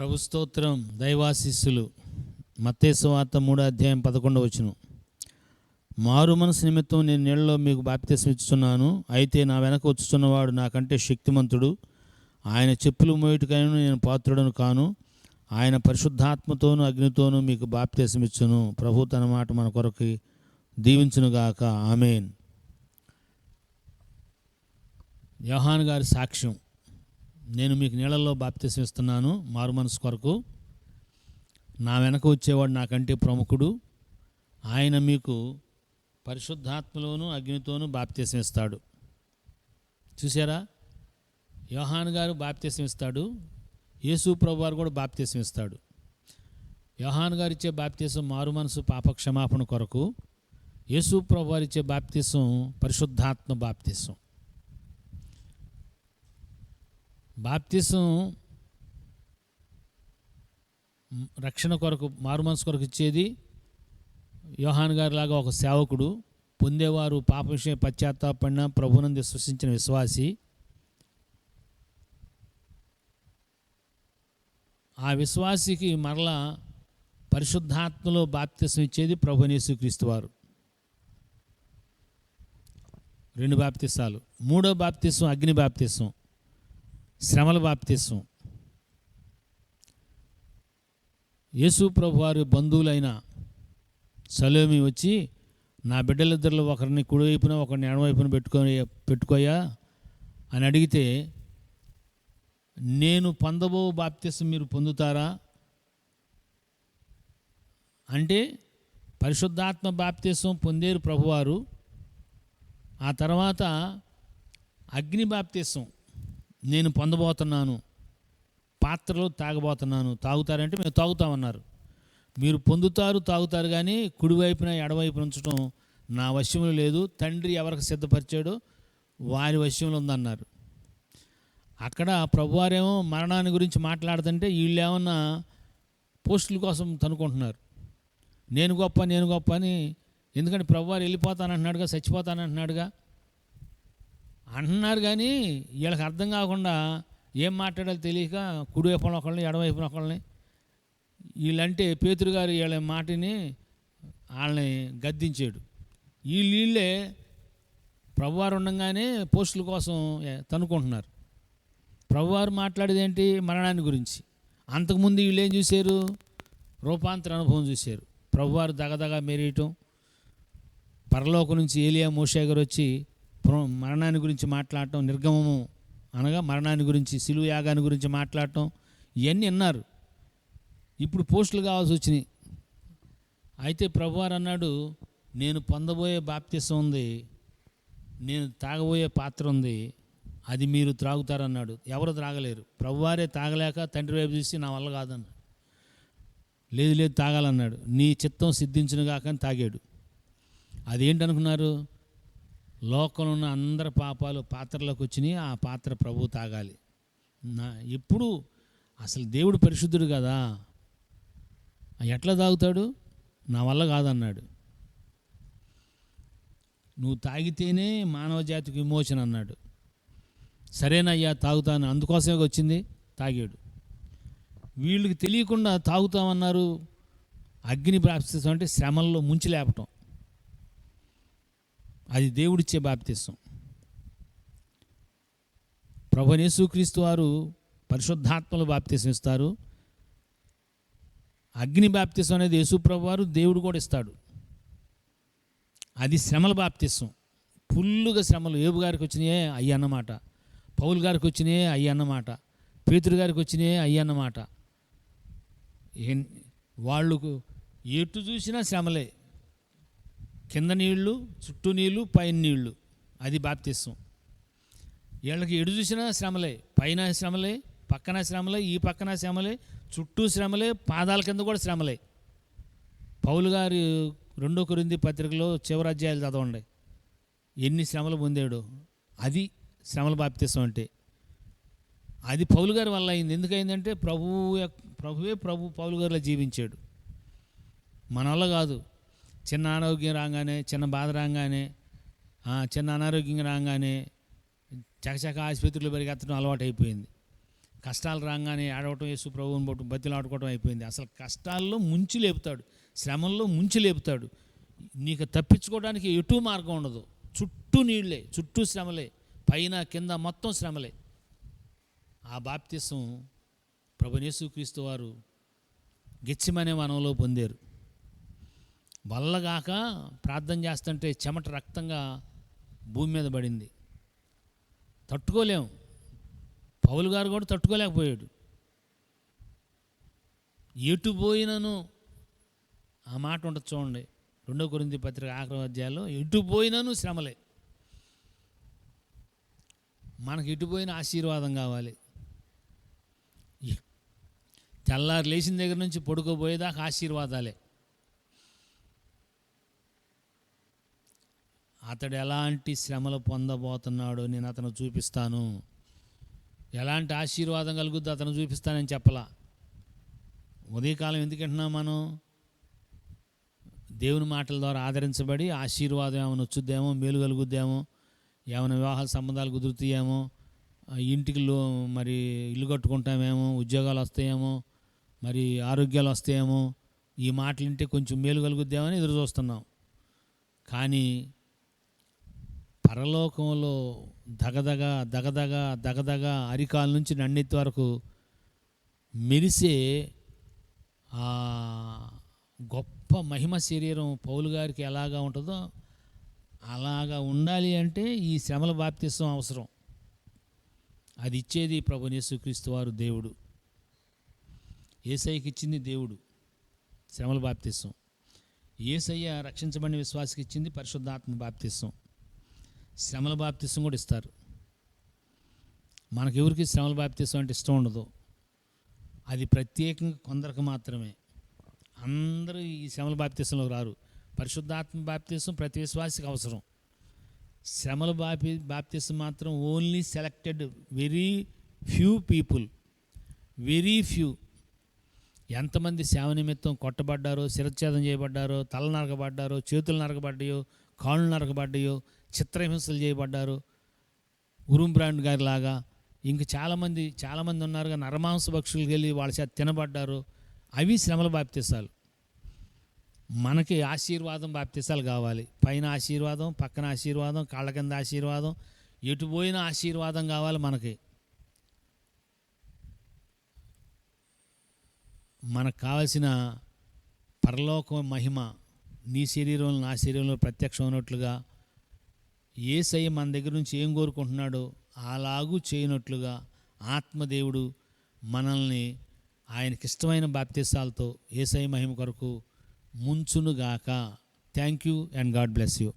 ప్రభు స్తోత్రం దైవాశిస్సులు. మత్తేశ్వార్త మూడో అధ్యాయం పదకొండవ వచ్చును మారు మనసు నిమిత్తం నేను నీళ్ళలో మీకు బాప్తీసం ఇస్తున్నాను అయితే నా వెనక వచ్చుతున్నవాడు నాకంటే శక్తిమంతుడు. ఆయన చెప్పులు మోయుటికైనా నేను పాత్రుడను కాను. ఆయన పరిశుద్ధాత్మతోను అగ్నితోనూ మీకు బాప్తీసం ఇచ్చును. ప్రభు తన మాట మన కొరకు దీవించునుగాక ఆమెన్. యోహాన్ గారి సాక్ష్యం. నేను మీకు నీళ్ళల్లో బాప్తీసం ఇస్తున్నాను మారు మనసు కొరకు. నా వెనక వచ్చేవాడు నాకంటే ప్రముఖుడు. ఆయన మీకు పరిశుద్ధాత్మలోను అగ్నితోనూ బాప్తీసం ఇస్తాడు. చూసారా యోహాన్ గారు బాప్తీసం ఇస్తాడు. యేసు ప్రభు వారు కూడా బాప్తీసం ఇస్తాడు. యోహాన్ గారు ఇచ్చే బాప్తీసం మారు మనసు పాప క్షమాపణ కొరకు. యేసు ప్రభు వారు ఇచ్చే బాప్తీసం పరిశుద్ధాత్మ బాప్తీసం. బాప్తీసం రక్షణ కొరకు మారు మనసు కొరకు ఇచ్చేది యోహాన్ గారి లాగా ఒక సేవకుడు పొందేవారు పాప విషయం పశ్చాత్తాపడిన ప్రభునంది సృష్టించిన విశ్వాసి. ఆ విశ్వాసికి మరలా పరిశుద్ధాత్మలో బాప్తిసం ఇచ్చేది ప్రభునేసుక్రీస్తు వారు. రెండు బాప్తిసాలు. మూడో బాప్తిసం అగ్ని బాప్తిసం. శ్రమల బాప్తీసం యేసు ప్రభు వారి బంధువులైన సలోమి వచ్చి నా బిడ్డలిద్దరిలో ఒకరిని కుడివైపున ఒకరిని ఎడమవైపున పెట్టుకొని పెట్టుకోయా? అని అడిగితే నేను పొందబో బాప్తిసం మీరు పొందుతారా? అంటే పరిశుద్ధాత్మ బాప్తిసం పొందేరు ప్రభువారు. ఆ తర్వాత అగ్ని బాప్తిసం నేను పొందబోతున్నాను పాత్రలో తాగబోతున్నాను తాగుతారంటే మేము తాగుతామన్నారు. మీరు పొందుతారు తాగుతారు కానీ కుడివైపున ఎడవైపున ఉంచడం నా వశ్యంలో లేదు. తండ్రి ఎవరికి సిద్ధపరిచాడో వారి వశ్యంలో ఉందన్నారు. అక్కడ ప్రభువారేమో మరణాన్ని గురించి మాట్లాడుతుంటే వీళ్ళు ఏమన్నా పోస్టుల కోసం తనుకుంటున్నారు. నేను గొప్ప నేను గొప్ప అని ఎందుకంటే ప్రభువారు వెళ్ళిపోతానంటున్నాడుగా చచ్చిపోతానంటున్నాడుగా. అంటున్నారు కానీ వీళ్ళకి అర్థం కాకుండా ఏం మాట్లాడాలో తెలియక కుడివైపున ఒకళ్ళని ఎడవైపున ఒకళ్ళని. వీళ్ళంటే పేతురు గారు వీళ్ళ మాటని వాళ్ళని గద్దించాడు. వీళ్ళు వీళ్ళే ప్రభువారు ఉండగానే పోస్టుల కోసం తనుకుంటున్నారు ప్రభువారు మాట్లాడేది ఏంటి? మరణాన్ని గురించి. అంతకుముందు వీళ్ళు ఏం చూశారు? రూపాంతర అనుభవం చూశారు. ప్రభువారు దగదగా మెరియటం. పరలోకం నుంచి ఏలియా మోషే గారు వచ్చి మరణాన్ని గురించి మాట్లాడటం నిర్గమము అనగా మరణాన్ని గురించి సిలువ యాగాన్ని గురించి మాట్లాడటం ఇవన్నీ అన్నారు ఇప్పుడు పోస్టులు కావాల్సి వచ్చినాయి. అయితే ప్రభువారు అన్నాడు నేను పొందబోయే బాప్తిసం ఉంది నేను తాగబోయే పాత్ర ఉంది అది మీరు త్రాగుతారన్నాడు. ఎవరు త్రాగలేరు. ప్రభువారే తాగలేక తండ్రి వైపు చూసి నా వల్ల కాదన్నాడు. లేదు లేదు తాగాలన్నాడు. నీ చిత్తం సిద్ధించిన కాక అని తాగాడు. అదేంటనుకున్నారు? లోకంలో ఉన్న అందరి పాపాలు పాత్రలోకి వచ్చినాయి ఆ పాత్ర ప్రభు తాగాలి. నా ఎప్పుడు అసలు దేవుడు పరిశుద్ధుడు కదా? ఎట్లా తాగుతాడు? నా వల్ల కాదన్నాడు. నువ్వు తాగితేనే మానవ జాతికి విమోచన అన్నాడు. సరేనయ్యా తాగుతాను. అందుకోసమే వచ్చింది తాగాడు. వీళ్ళకి తెలియకుండా తాగుతామన్నారు. అగ్ని బాప్తిసం అంటే శ్రమల్లో ముంచి లేపటం. అది దేవుడిచ్చే బాప్తిసం ప్రభునేసుక్రీస్తు వారు పరిశుద్ధాత్మలు బాప్తిసం ఇస్తారు. అగ్ని బాప్తిసం అనేది యేసుప్రభు వారు దేవుడు కూడా ఇస్తాడు. అది శ్రమల బాప్తిసం ఫుల్లుగా శ్రమలు. ఏబు గారికి వచ్చినాయే అయ్యి అన్నమాట. పౌలు గారికి వచ్చినాయే అయ్యి అన్నమాట. పేతురు గారికి వచ్చినాయే అయ్యి అన్నమాట. వాళ్ళకు ఎటు చూసినా శ్రమలే. కింద నీళ్ళు చుట్టూ నీళ్ళు పైన నీళ్ళు. అది బాప్తిస్వం. వీళ్ళకి ఎడు చూసినా శ్రమలే పైన శ్రమలే పక్కన శ్రమలే ఈ పక్కన శ్రమలే చుట్టూ శ్రమలే పాదాల కింద కూడా శ్రమలే. పౌలు గారు రెండో కొరింది పత్రికలో చివరి చదవండి. ఎన్ని శ్రమలు పొందాడు? అది శ్రమల బాప్తిసం అంటే. అది పౌలు గారి వల్ల అయింది. ఎందుకైందంటే ప్రభువు యొక్క- ప్రభువే ప్రభు పౌలు గారిలో జీవించాడు. మన వల్ల కాదు. చిన్న అనారోగ్యం రాగానే చిన్న బాధ రాగానే చిన్న అనారోగ్యం రాగానే చకచక ఆసుపత్రులు పరిగెత్తడం అలవాటు అయిపోయింది కష్టాలు రాగానే ఆడవటం యేసు ప్రభువుని పట్టు బతిలు ఆడుకోవటం అయిపోయింది. అసలు కష్టాల్లో ముంచి లేపుతాడు శ్రమంలో ముంచి లేపుతాడు. నీకు తప్పించుకోవడానికి ఎటు మార్గం ఉండదు. చుట్టూ నీళ్ళే చుట్టూ శ్రమలే పైన కింద మొత్తం శ్రమలే. ఆ బాప్తిసం ప్రభునేసుక్రీస్తు వారు గెచ్చిమనే వనంలో పొందారు. వల్లగాక ప్రార్థన చేస్తుంటే చెమట రక్తంగా భూమి మీద పడింది. తట్టుకోలేం. పౌలు గారు కూడా తట్టుకోలేకపోయాడు. ఎటు పోయినను ఆ మాట ఉంటుంది చూడండి. రెండో కొరింది పత్రిక ఆఖరి అధ్యాయంలో ఎటు పోయినను శ్రమలే. మనకి ఇటుపోయిన ఆశీర్వాదం కావాలి. తెల్లారు లేచిన దగ్గర నుంచి పడుకోబోయేదాకా ఆశీర్వాదాలే. అతడు ఎలాంటి శ్రమలు పొందబోతున్నాడో నేను అతను చూపిస్తాను. ఎలాంటి ఆశీర్వాదం కలుగుద్దో అతను చూపిస్తానని చెప్పలా. ఉదయకాలం ఎందుకంటున్నాం మనం? దేవుని మాటల ద్వారా ఆదరించబడి ఆశీర్వాదం ఏమైనా వచ్చుద్దేమో మేలు కలుగుద్దేమో ఏమైనా వివాహ సంబంధాలు కుదురుతాయేమో ఇంటికి లో మరి ఇల్లు కట్టుకుంటామేమో ఉద్యోగాలు వస్తాయేమో మరి ఆరోగ్యాలు వస్తాయేమో ఈ మాటలు వింటే కొంచెం మేలు కలుగుద్దేమో అని ఎదురు చూస్తున్నాం. కానీ పరలోకంలో దగదగ దగదగ దగదగ అరికాల నుంచి నన్నెత్తి వరకు మెరిసే ఆ గొప్ప మహిమ శరీరం పౌలు గారికి ఎలాగా ఉంటుందో అలాగా ఉండాలి అంటే ఈ శ్రమల బాప్తిసం అవసరం. అది ఇచ్చేది ప్రభు యేసుక్రీస్తు వారు దేవుడు. ఏసైకి ఇచ్చింది దేవుడు. శ్రమల బాప్తిసం. ఏసయ్య రక్షించబడిన విశ్వాసకి ఇచ్చింది పరిశుద్ధాత్మ బాప్తిసం. శ్రమల బాప్తిసం కూడా ఇస్తారు. మనకెవరికి శ్రమల బాప్తిసం అంటే ఇష్టం ఉండదు. అది ప్రత్యేకంగా కొందరికి మాత్రమే. అందరూ ఈ శ్రమల బాప్తిసంలోకి రారు. పరిశుద్ధాత్మ బాప్తిసం ప్రతి విశ్వాసికి అవసరం. శ్రమల బాపి బాప్తిసం మాత్రం only selected very few people very few ఎంతమంది సేవ నిమిత్తం కొట్టబడ్డారో శిరచ్ఛేదం చేయబడ్డారో తల నరకబడ్డారో చేతులు నరకబడ్డాయో కాళ్ళు నరకబడ్డాయో చిత్రహింసలు చేయబడ్డారు ఉరుం బ్రాండ్ గారి లాగా ఇంక చాలామంది చాలామంది ఉన్నారుగా నరమాంస భక్షులకు వెళ్ళి వాళ్ళ చేత తినబడ్డారు అవి శ్రమల బాప్తిసాలు. మనకి ఆశీర్వాదం బాప్తిసాలు కావాలి. పైన ఆశీర్వాదం పక్కన ఆశీర్వాదం కాళ్ళ కింద ఆశీర్వాదం ఎటు పోయిన ఆశీర్వాదం కావాలి మనకి. మనకు కావలసిన పరలోక మహిమ నీ శరీరంలో నా శరీరంలో ప్రత్యక్షం ఉన్నట్లుగా ఏసయ్య మన దగ్గర నుంచి ఏం కోరుకుంటున్నాడో అలాగూ చేయనట్లుగా ఆత్మదేవుడు మనల్ని ఆయనకి ఇష్టమైన బాప్తిసాలతో ఏసై మహిమ కొరకు ముంచునుగాక. Thank you and God bless you